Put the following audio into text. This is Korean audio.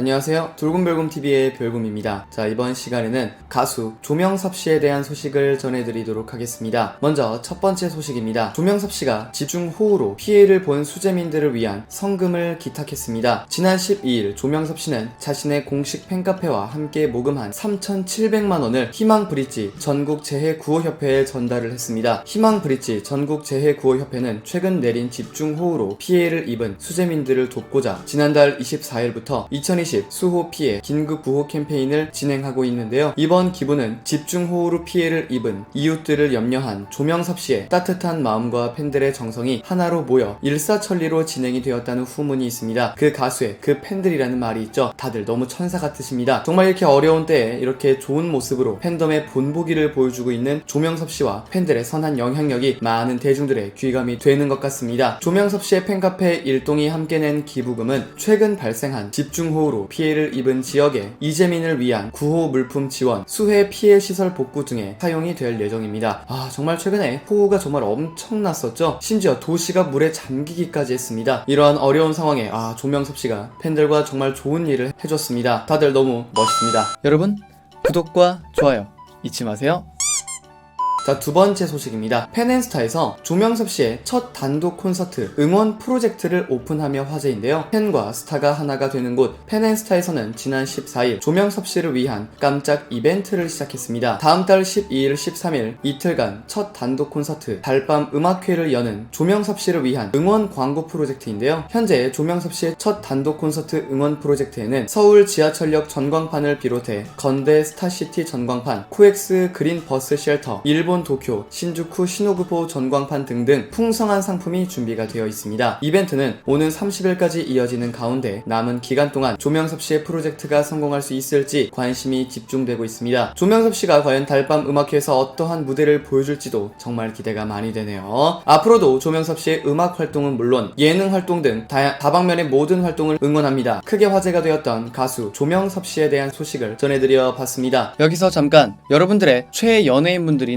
안녕하세요. 돌곰별곰TV의 별곰입니다. 자, 이번 시간에는 가수 조명섭 씨에 대한 소식을 전해드리도록 하겠습니다. 먼저 첫 번째 소식입니다. 조명섭 씨가 집중호우로 피해를 본 수재민들을 위한 성금을 기탁했습니다. 지난 12일 조명섭 씨는 자신의 공식 팬카페와 함께 모금한 3,700만 원을 희망브릿지 전국재해구호협회에 전달을 했습니다. 희망브릿지 전국재해구호협회는 최근 내린 집중호우로 피해를 입은 수재민들을 돕고자 지난달 24일부터 2020 수호 피해 긴급 구호 캠페인을 진행하고 있는데요. 이번 기부는 집중호우로 피해를 입은 이웃들을 염려한 조명섭 씨의 따뜻한 마음과 팬들의 정성이 하나로 모여 일사천리로 진행이 되었다는 후문이 있습니다. 그 가수의 그 팬들이라는 말이 있죠. 다들 너무 천사 같으십니다. 정말 이렇게 어려운 때에 이렇게 좋은 모습으로 팬덤의 본보기를 보여주고 있는 조명섭 씨와 팬들의 선한 영향력이 많은 대중들의 귀감이 되는 것 같습니다. 조명섭 씨의 팬카페 일동이 함께 낸 기부금은 최근 발생한 집중호우 로 피해를 입은 지역의 이재민을 위한 구호 물품 지원, 수해 피해 시설 복구 등에 사용이 될 예정입니다. 아 정말 최근에 호우가 정말 엄청났었죠. 심지어 도시가 물에 잠기기까지 했습니다. 이러한 어려운 상황에 아 조명섭 씨가 팬들과 정말 좋은 일을 해줬습니다. 다들 너무 멋있습니다. 여러분 구독과 좋아요 잊지 마세요. 자, 두 번째 소식입니다. 팬앤스타에서 조명섭 씨의 첫 단독 콘서트 응원 프로젝트를 오픈하며 화제인데요. 팬과 스타가 하나가 되는 곳 팬앤스타에서는 지난 14일 조명섭 씨를 위한 깜짝 이벤트를 시작했습니다. 다음 달 12일, 13일 이틀간 첫 단독 콘서트 달밤 음악회를 여는 조명섭 씨를 위한 응원 광고 프로젝트인데요. 현재 조명섭 씨의 첫 단독 콘서트 응원 프로젝트에는 서울 지하철역 전광판을 비롯해 건대 스타시티 전광판, 코엑스 그린 버스 쉘터, 일본 도쿄, 신주쿠 시노구보 전광판 등등 풍성한 상품이 준비가 되어 있습니다. 이벤트는 오는 30일까지 이어지는 가운데 남은 기간 동안 조명섭 씨의 프로젝트가 성공할 수 있을지 관심이 집중되고 있습니다. 조명섭 씨가 과연 달밤 음악회에서 어떠한 무대를 보여줄지도 정말 기대가 많이 되네요. 앞으로도 조명섭 씨의 음악 활동은 물론 예능 활동 등 다, 다방면의 모든 활동을 응원합니다. 크게 화제가 되었던 가수 조명섭 씨에 대한 소식을 전해드려 봤습니다. 여기서 잠깐 여러분들의 최애 연예인분들이